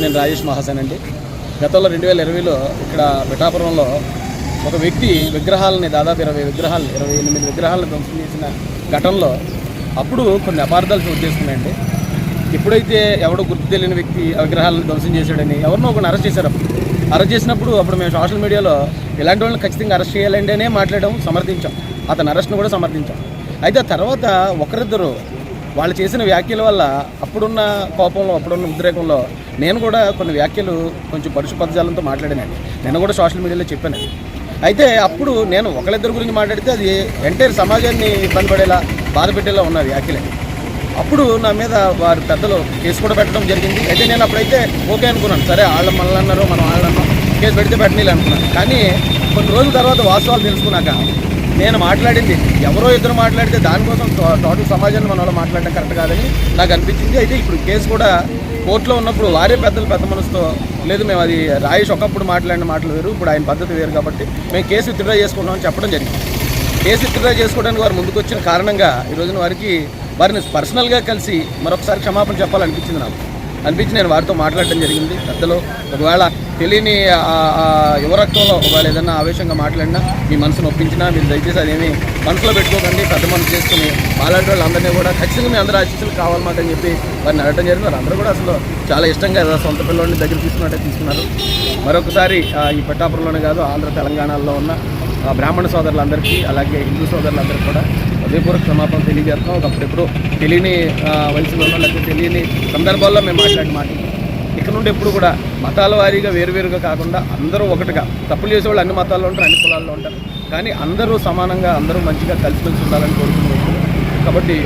నేను రాజేష్ మహాసేన్ అండి. గతంలో రెండు వేల ఇరవైలో ఇక్కడ పిఠాపురంలో ఒక వ్యక్తి విగ్రహాలని దాదాపు ఇరవై విగ్రహాలు ఇరవై ఎనిమిది విగ్రహాలను ధ్వంసం చేసిన ఘటనలో అప్పుడు కొన్ని అపార్థాలు చోటు చేసుకున్నాయండి. ఎప్పుడైతే ఎవడో గుర్తు తెలియని వ్యక్తి ఆ విగ్రహాలను ధ్వంసం చేశాడని ఎవరినో ఒకరిని అరెస్ట్ చేశారు అప్పుడు. అరెస్ట్ చేసినప్పుడు అప్పుడు మేము సోషల్ మీడియాలో ఇలాంటి వాళ్ళని ఖచ్చితంగా అరెస్ట్ చేయాలండి అనే మాట్లాడడం సమర్థించాం. అతని అరెస్ట్ను కూడా సమర్థించాం. అయితే తర్వాత ఒకరిద్దరు వాళ్ళు చేసిన వ్యాఖ్యల వల్ల అప్పుడున్న కోపంలో అప్పుడున్న ఉద్రేకంలో నేను కూడా కొన్ని వ్యాఖ్యలు కొంచెం పరుషు పదజాలంతో మాట్లాడానండి. నేను కూడా సోషల్ మీడియాలో చెప్పాను అయితే అప్పుడు నేను ఒకళ్ళిద్దరి గురించి మాట్లాడితే అది ఎంటైర్ సమాజాన్ని ఇబ్బంది పడేలా బాధ పెట్టేలా ఉన్న వ్యాఖ్యలే. అప్పుడు నా మీద వారి పెద్దలు కేసు కూడా పెట్టడం జరిగింది. అయితే నేను అప్పుడైతే ఓకే అనుకున్నాను. సరే వాళ్ళ మనల్ని అన్నారు మనం వాళ్ళన్నాం కేసు పెడితే పెట్టనీళ్ళు అనుకున్నాను. కానీ కొన్ని రోజుల తర్వాత వాస్తవాలు తెలుసుకున్నాక నేను మాట్లాడింది. ఎవరో ఇద్దరు మాట్లాడితే దానికోసం టోటల్ సమాజాన్ని మన వాళ్ళు మాట్లాడడం కరెక్ట్ కాదని నాకు అనిపించింది. అయితే ఇప్పుడు కేసు కూడా కోర్టులో ఉన్నప్పుడు వారే పెద్దలు పెద్ద మనసుతో లేదు మేము అది రాయేష్ ఒకప్పుడు మాట్లాడిన మాటలు వేరు ఇప్పుడు ఆయన పద్ధతి వేరు కాబట్టి మేము కేసు విత్డ్రా చేసుకున్నామని చెప్పడం జరిగింది. కేసు విత్డ్రా చేసుకోవడానికి వారు ముందుకు వచ్చిన కారణంగా ఈ రోజున వారికి వారిని పర్సనల్గా కలిసి మరొకసారి క్షమాపణ చెప్పాలనిపించింది నాకు. అనిపించి నేను వారితో మాట్లాడడం జరిగింది. పెద్దలు ఒకవేళ తెలియని యువరక్తంలో ఒకవేళ ఏదైనా ఆవేశంగా మాట్లాడినా మీ మనసును ఒప్పించినా మీరు దయచేసి అదేమి మనసులో పెట్టుకోకండి పెద్ద మనసు చేసుకుని మాలాంటి వాళ్ళందరినీ కూడా ఖచ్చితంగా మీ అందరూ ఆశీస్సులు కావాలన్నమాట అని చెప్పి వారిని అడగడం జరిగింది. వారు అందరూ కూడా అసలు చాలా ఇష్టంగా ఏదో సొంత పిల్లల్ని దగ్గర తీసుకున్నట్టే తీసుకున్నారు. మరొకసారి ఈ పెట్టాపురంలోనే కాదు ఆంధ్ర తెలంగాణలో ఉన్న బ్రాహ్మణ సోదరులందరికీ అలాగే హిందూ సోదరులందరికీ కూడా హృదయపూర్వక క్షమాపణ తెలియజేస్తున్నాం. ఒకప్పుడెప్పుడు తెలియని వయసులో ఉన్న లేకపోతే తెలియని సందర్భాల్లో మేము మాట్లాడి మాట్లాడుతున్నాం ఇక్కడ నుండి ఎప్పుడు కూడా మతాల వారీగా వేరువేరుగా కాకుండా అందరూ ఒకటిగా తప్పులు చేసేవాళ్ళు అన్ని మతాల్లో ఉంటారు అన్ని కులాల్లో ఉంటారు. కానీ అందరూ సమానంగా అందరూ మంచిగా కలిసిమెలిసి ఉండాలని కోరుకునే కాబట్టి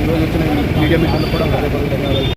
ఈరోజు వచ్చిన మీడియా మిత్రులు కూడా ధన్యవాదాలు.